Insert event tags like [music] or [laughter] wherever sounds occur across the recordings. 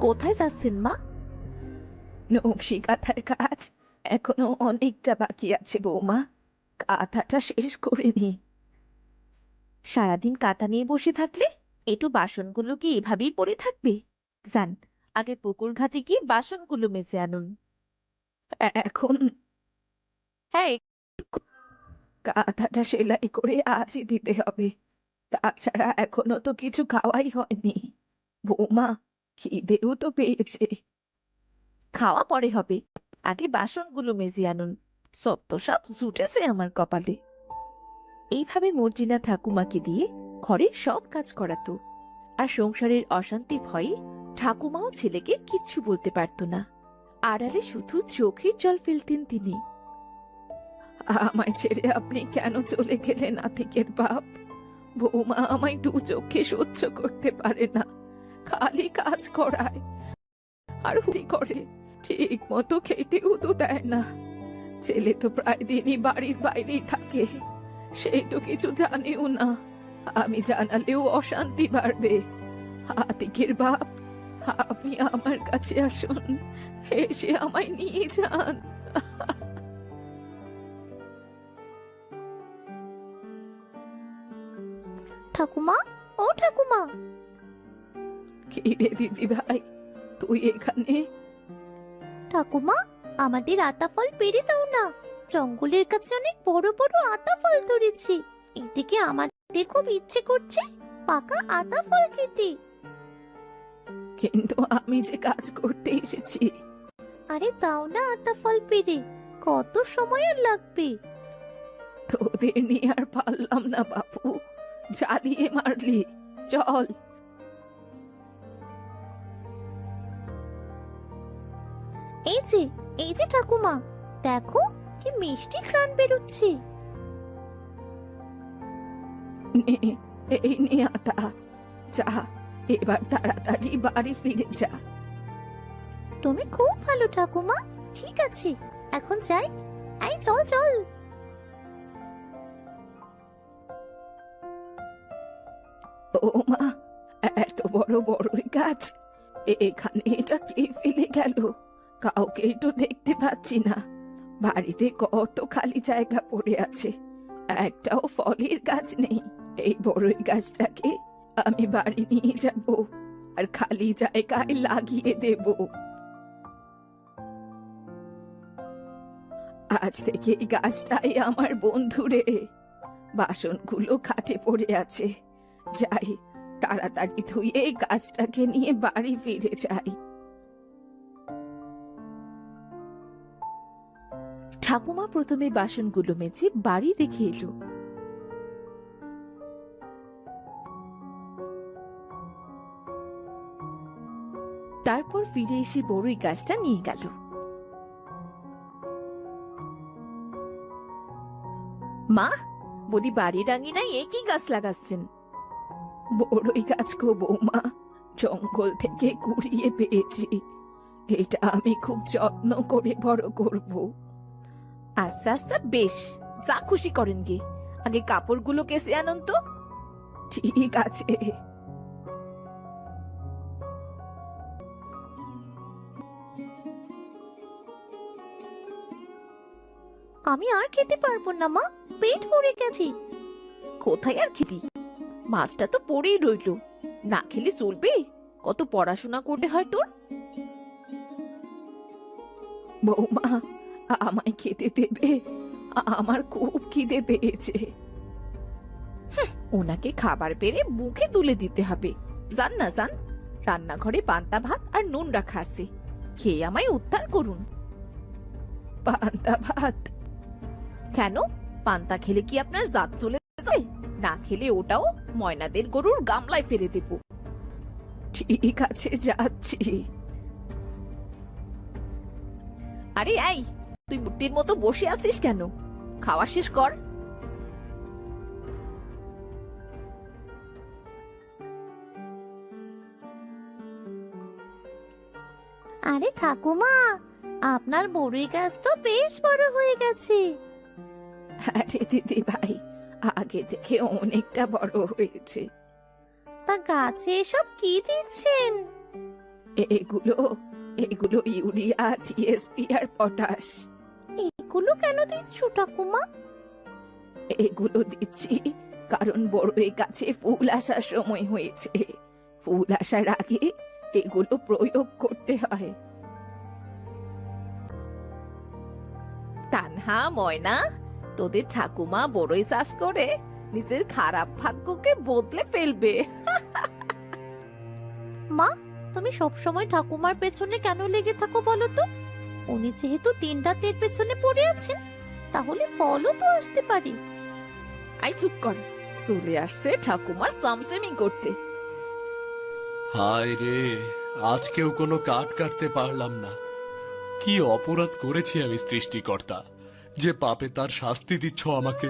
কোথায় যাচ্ছেন মা? নকশি কাঁথার কাজ এখনও অনেকটা বাকি আছে বৌমা। কাঁথাটা শেষ করে নি। সারাদিন কাঁথা নিয়ে বসে থাকলে একটু বাসনগুলো কি এভাবেই পড়ে থাকবে? যান আগে পুকুর ঘাটে গিয়ে বাসনগুলো মেজে আনুন। এখন হ্যাঁ কাঁথাটা সেলাই করে আজই দিতে হবে। তাছাড়া এখনও তো কিছু খাওয়াই হয়নি। বৌমা খিদেও তো পেয়েছে। খাওয়া পরে হবে। আগে বাসনগুলো মেজে আনুন। সব তো সব জুটেছে আমার কপালে। এইভাবে মর্জিনা ঠাকুমাকে দিয়ে ঘরের সব কাজ করাতো। আর সংসারের অশান্তি ভয়ে ঠাকুমাও ছেলেকে কিচ্ছু বলতে পারত না। আড়ালে শুধু চোখের জল ফেলতেন তিনি। আমায় ছেড়ে আপনি কেন চলে গেলেন নাতিকের বাপ? বৌমা আমায় দু চোখে সহ্য করতে পারে না। খালি কাজ করায়। আর হুড়ি করে ঠিক মতো খেতেও তো দেয় না। ছেলে তো প্রায় দিনই বাড়ির বাইরেই থাকে। সেই তো কিছু জানেও না। আমি জানালেও অশান্তি বাড়বে। আতিকের বাপ, আপনি আমার কাছে আসুন। এসে আমায় নিয়ে যান। ঠাকুমা, ও ঠাকুমা। কি রে দিদি ভাই তুই এখানে? ঠাকুমা আমাদের আতা ফল পেরে দাও না। জঙ্গলের কাছে অনেক বড় বড় আতা ফল ধরেছি। এদিকে আমাদের খুব ইচ্ছে করছে পাকা আতা ফল খেতে। কিন্তু আমি যে কাজ করতে এসেছি। আরে দাও না আতা ফল পেরে কত সময় আর লাগবে? তোদের নিয়ে আর পারলাম না বাপু জ্বালিয়ে মারলি। চল। এই যে এই যে ঠাকুমা দেখো কি মিষ্টি ঘ্রাণ বেরোচ্ছে। এই নে আতা যা এবার তাড়াতাড়ি বাড়ি ফিরে যা। তুমি খুব ভালো ঠাকুমা ঠিক আছে এখন যাই এই চল চল। ও মা এত বড় বড়ই গাছ এখানে এটা কে ফেলে গেল? কাউকে তো দেখতে পাচ্ছি না। বাড়িতে কত খালি জায়গা পড়ে আছে। একটাও ফলের গাছ নেই। এই বড়ই গাছটাকে আমি বাড়ি নিয়ে যাব আর খালি জায়গায় লাগিয়ে দেব। আজ থেকে এই গাছটাই আমার বন্ধু রে। বাসনগুলো খাটে পড়ে আছে। যাই, তাড়াতাড়ি ধুয়ে এই গাছটাকে নিয়ে বাড়ি ফিরে যাই। ঠাকুমা প্রথমে বাসনগুলো মেজে বাড়ি রেখে এলো। তারপর ফিরে এসে বড়ই গাছটা নিয়ে গেল। মা, বলি বাড়ির আঙিনায় একই গাছ লাগাচ্ছেন। বড়ই গাছ গো বৌমা, জঙ্গল থেকে কুড়িয়ে পেয়েছি। এটা আমি খুব যত্ন করে বড় করব। আচ্ছা আচ্ছা বেশ, যা খুশি করেন গে। আগে কাপড়গুলো কেসে আনুন তো। ঠিক আছে। আমি আর খেতে পারব না, মা। পেট ভরে গেছে। কোথায় আর খেটি? মাছটা তো পড়েই রইল। না খেলে চলবে? কত পড়াশোনা করতে হয় তোর? বৌমা আমায় খেতে দেবে। আমার খুব খিদে পেয়েছে। ওনাকে খাবার পেরে মুখে তুলে দিতে হবে। যান না, যান। রান্নাঘরে পান্তা ভাত আর নুন রাখা আছে। খেয়ে আমায় উদ্ধার করুন। পান্তা ভাত। কেন? পান্তা খেলে কি আপনার জাত চলে যায়? না খেলে ওটাও ময়নাদের গরুর গামলায় ফেলে দেব। ঠিক আছে, যাচ্ছি। আরে, এই! তুই মূর্তির মতো বসে আছিস কেন? খাওয়া শেষ কর। আরে ঠাকুমা আপনার বড়ই গাছ তো বেশ বড় হয়ে গেছে। আরে দিদি ভাই আগে থেকে অনেকটা বড় হয়েছে। তা গাছে এসব কি দিচ্ছেন? এগুলো এগুলো ইউরিয়া টিএসপি আর পটাশ। এগুলো কেন দিচ্ছ ঠাকুমা? এগুলো দিচ্ছি কারণ বড়ই গাছে ফুল আসার সময় হয়েছে। ফুল আসার আগে এগুলো প্রয়োগ করতে হয়। তানহা ময়না তোদের ঠাকুমা বড়ই চাষ করে নিজের খারাপ ভাগ্যকে বদলে ফেলবে। মা তুমি সবসময় ঠাকুমার পেছনে কেন লেগে থাকো বলো তো? উনি যেহেতু তিন রাতের পেছনে পড়ে আছেন তাহলে ফলও তো আসতে পারে। আই চুপ কর। চলে আসছে ঠাকুমার সামসেমিং করতে। হায় রে আজকেও কোনো কাট কাটতে পারলাম না। কি অপরাধ করেছি আমি সৃষ্টিকর্তা যে পাপে তার শাস্তি দিচ্ছ আমাকে?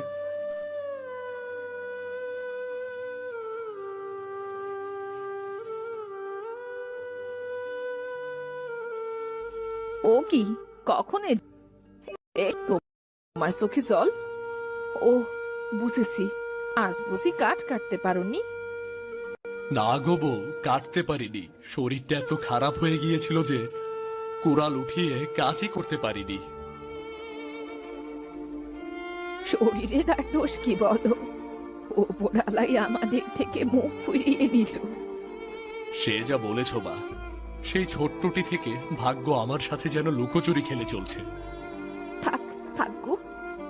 কি? কখন তোমার চোখে জল? ও বুঝেছি। আজ বুঝি কাঠ কাটতে পারোনি। না গো বউ কাটতে পারিনি। শরীরটা এত খারাপ হয়ে গিয়েছিল যে কুড়াল উঠিয়ে কাজই করতে পারিনি। শরীরের আর দোষ কি বলো? ওপরালাই আমাদের থেকে মুখ ফিরিয়ে নিল। সে যা বলেছ বা সেই ছোট্টটি থেকে ভাগ্য আমার সাথে যেন লুকোচুরি খেলে চলছে। থাক থাকব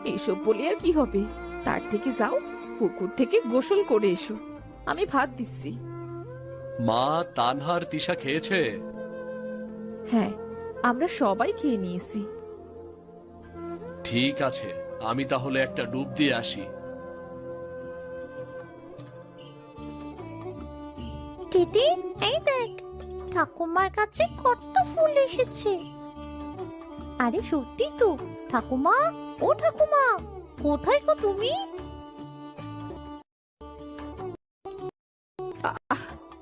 এসব বলে আর কি হবে? তার থেকে যাও পুকুর থেকে গোসল করে এসো। আমি ভাত দিচ্ছি। মা তানহার তিশা খেয়েছে? হ্যাঁ আমরা সবাই খেয়ে নিয়েছি। ঠিক আছে আমি তাহলে একটা ডুব দিয়ে আসি। দিদি এই দেখ ঠাকুমার কাছে কত ফুল এসেছে। আরে সত্যি তো ঠাকুমা ও ঠাকুমা কোথায় গো তুমি?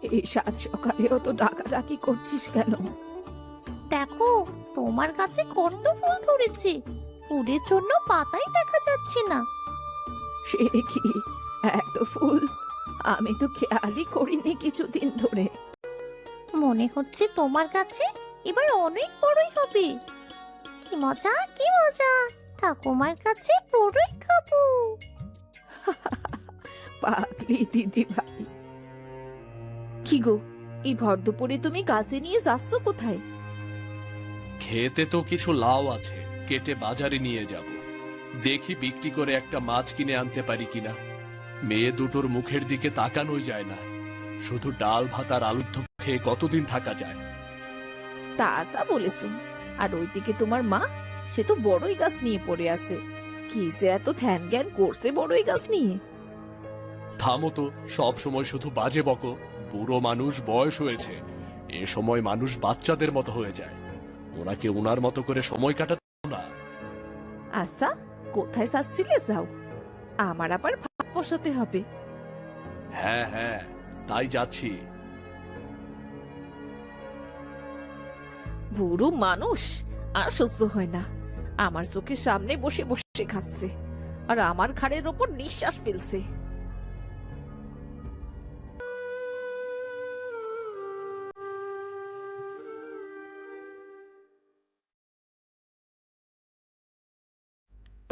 এই সাত সকালেও তো ডাকাডাকি করছিস কেন? দেখো তোমার কাছে কত ফুল ধরেছে ফুলের জন্য পাতাই দেখা যাচ্ছে না। সে কি এত ফুল? আমি তো খেয়ালই করিনি কিছুদিন ধরে। মনে হচ্ছে তোমার কাছে এবার অনেক বড়ই হবে। কি মজা কি মজা। ঠাকুমার কাছে বড়ই খাব। [laughs] পাগলি দিদি ভাই। কি গো এই ভর দুপুরে তুমি গাছে নিয়ে যাচ্ছ কোথায়? খেতে তো কিছু লাউ আছে কেটে বাজারে নিয়ে যাব। দেখি বিক্রি করে একটা মাছ কিনে আনতে পারি কিনা। মেয়ে দুটোর মুখের দিকে তাকানোই যায় না। শুধু ডাল ভাত আর আলুর খেয়ে কতদিন থাকা যায়? তা আসা বলেছ। আর ওইদিকে তোমার মা? সে তো বড়ই গাছ নিয়ে পড়ে আছে। কি সে এত ধ্যান জ্ঞান করছে বড়ই গাছ নিয়ে। থামো তো সব সময় শুধু বাজে বকো। বুড়ো মানুষ বয়স হয়েছে। এ সময় মানুষ বাচ্চাদের মতো হয়ে যায়। ওনাকে ওনার মতো করে সময় কাটাতে দাও না। আচ্ছা কোথায় যাচ্ছিলে যাও? আমার আবার ভাত বসাতে হবে। হ্যাঁ হ্যাঁ। তাই যাচ্ছি। বুড়ো মানুষ আর সহ্য হয় না। আমার চোখের সামনে বসে বসে খাচ্ছে আর আমার ঘাড়ের ওপর নিঃশ্বাস ফেলছে।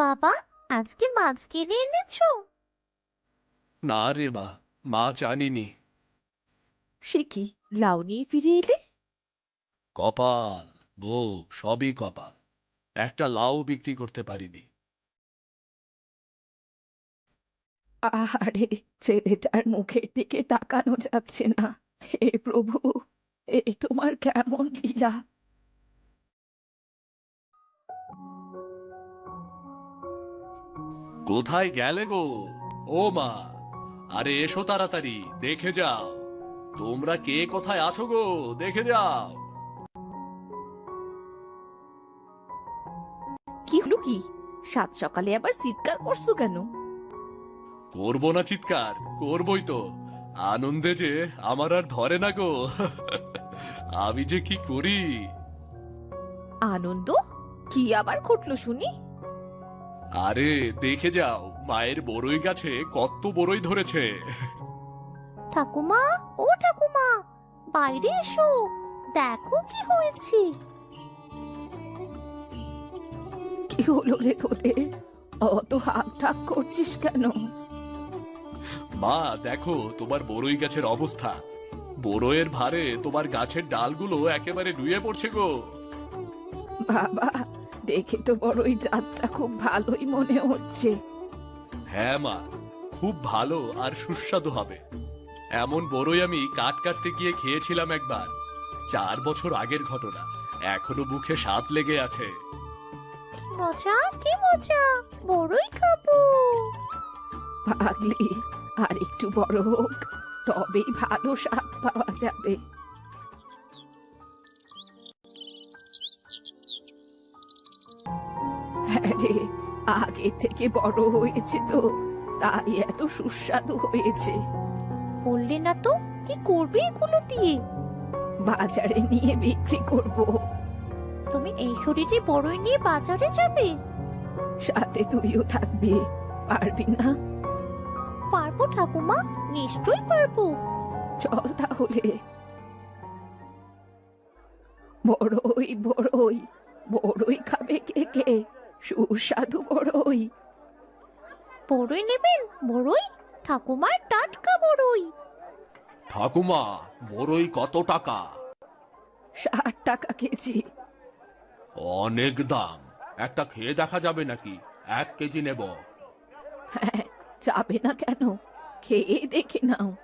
বাবা আজকে মাছ কিনে এনেছো? না রে মা মা জানিনি সে কি লাউ নিয়ে ফিরে এলে? কপাল বউ সবই কপাল। একটা লাউ বিক্রি করতে পারিনি। আরে ছেলেটার মুখের দিকে তাকানো যাচ্ছে না। হে প্রভু এ তোমার কেমন লীলা? কোথায় গেলে গো? ও মা আরে এসো তাড়াতাড়ি দেখে যাও। তোমরা কে কোথায় আছো গো? দেখে যাও। কি হলো কি? সাত সকালে আবার চিৎকার করছ কেন? করব না চিৎকার করবই তো। আনন্দে যে আমার আর ধরে না গো। আমি যে কি করি? আনন্দ? কি আবার ঘটলো শুনি? আরে দেখে যাও মায়ের বড়ই গাছে কত বড়ই ধরেছে। ঠাকুমা ও ঠাকুমা বাইরে এসো দেখো কি হয়েছে। কি হলো রে তোদের? অত হাক ঠাক করছিস কেন? মা দেখো তোমার বড়ই গাছের অবস্থা। বড়ইয়ের ভারে তোমার গাছের ডালগুলো একেবারে নুয়ে পড়ছে গো। বাবা দেখে তো বড়ই জাতটা খুব ভালোই মনে হচ্ছে। হ্যাঁ মা খুব ভালো আর সুস্বাদু হবে। এমন বড়ই আমি কাট কাটতে গিয়ে খেয়েছিলাম একবার। চার বছর আগের ঘটনা। এখনও মুখে স্বাদ লেগে আছে। মজা কি মজা। বড়ই খাব। পাগলি আর একটু বড় হোক তবেই ভালো স্বাদ পাওয়া যাবে। হ্যাঁ রে আগে থেকে বড় হয়েছে তো তাই এত সুস্বাদু হয়েছে। বললে না তো? কি করবে এগুলো দিয়ে? বাজারে নিয়ে বিক্রি করব। তুমি এই শরীরে বড়ই নিয়ে বাজারে যাবে? সাথে তুইও থাকবি পারবি না? পারব ঠাকুমা নিশ্চয়ই পারব। চল তাহলে। বড়ই বড়ই বড়ই খাবে কে কে? সুস্বাদু বড়ই। বড়ই নেবেন? বড়ই? ঠাকুমার টাটকা বড়ই। ঠাকুমা বড়ই কত টাকা? ষাট টাকা কেজি। অনেক দাম। একটা খেয়ে দেখা যাবে নাকি? এক কেজি নেব। হ্যাঁ যাবে না কেন? খেয়ে দেখে নাও।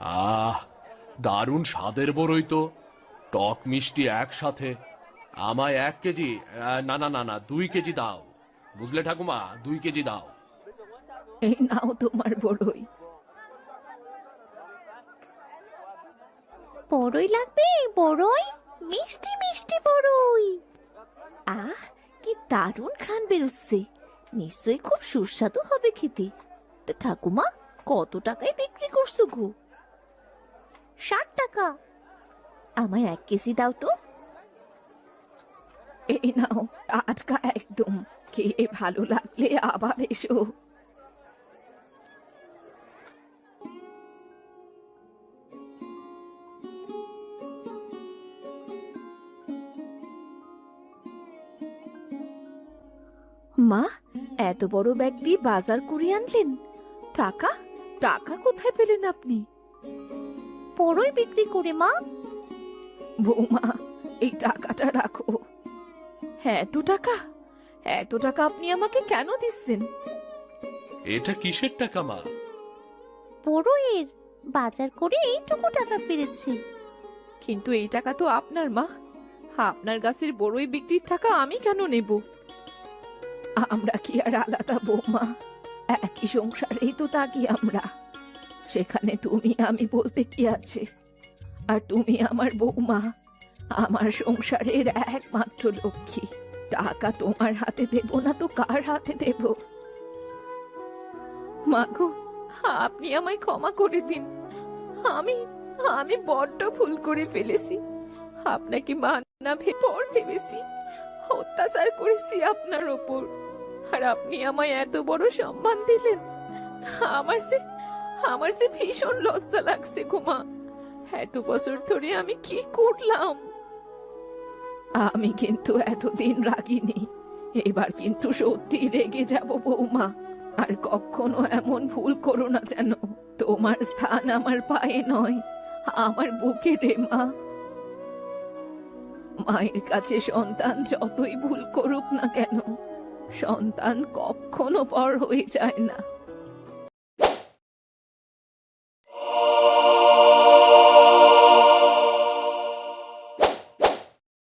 আহ দারুণ স্বাদের বড়ই তো। টক মিষ্টি একসাথে। আমায় এক কেজি আহ, না না না না দুই কেজি দাও। বুঝলে ঠাকুমা, দুই কেজি দাও। এই নাও তোমার বড়ই। বড়ই লাগবে? বড়ই? মিষ্টি মিষ্টি বড়ই। আহ, কি দারুণ ঘ্রাণ বেরোচ্ছে। নিশ্চয়ই খুব সুস্বাদু হবে খেতে। তা ঠাকুমা, কত টাকায় বিক্রি করছ গো? ষাট টাকা। আমায় এক কেজি দাও তো। এই নাও, টাটকা একদম। খেয়ে ভালো লাগলে আবার এসো। মা, এত বড় ব্যাগ দিয়ে বাজার করে আনলেন? টাকা? টাকা কোথায় পেলেন আপনি? বড়ই বিক্রি করে, মা। বৌমা, এই টাকাটা রাখো। হ্যাঁ তো টাকা। এত টাকা আপনি আমাকে কেন দিচ্ছেন? এটা কিসের টাকা মা? বড়ইয়ের বাজার করে এইটুকু টাকা ফিরেছি। কিন্তু এই টাকা তো আপনার মা। আপনার গাছের বড়ই বিক্রির টাকা আমি কেন নেব? আমরা কি আর আলাদা বৌমা? একই সংসারেই তো থাকি আমরা। সেখানে তুমি আমি বলতে কি আছে? আর তুমি আমার বৌমা আমার সংসারের একমাত্র লক্ষ্মী। টাকা তোমার হাতে দেব না তো কার হাতে দেব? মাগো আপনি আমায় ক্ষমা করে দিন। আমি আমি বড্ড ভুল করে ফেলেছি। আপনাকে মা না ভে পর ভেবেছি, অত্যাচার করেছি আপনার ওপর। আর আপনি আমায় এত বড় সম্মান দিলেন। আমার সে আমার সে ভীষণ লজ্জা লাগছে কুমা এত বছর ধরে আমি কি করলাম? আমি কিন্তু এতদিন রাগিনি। এবার কিন্তু সত্যি রেগে যাব বৌমা। আর কখনো এমন ভুল করো না যেন। তোমার স্থান আমার পায়ে নয়, আমার বুকে রে মা। মায়ের কাছে সন্তান যতই ভুল করুক না কেন, সন্তান কখনো পর হয়ে যায় না।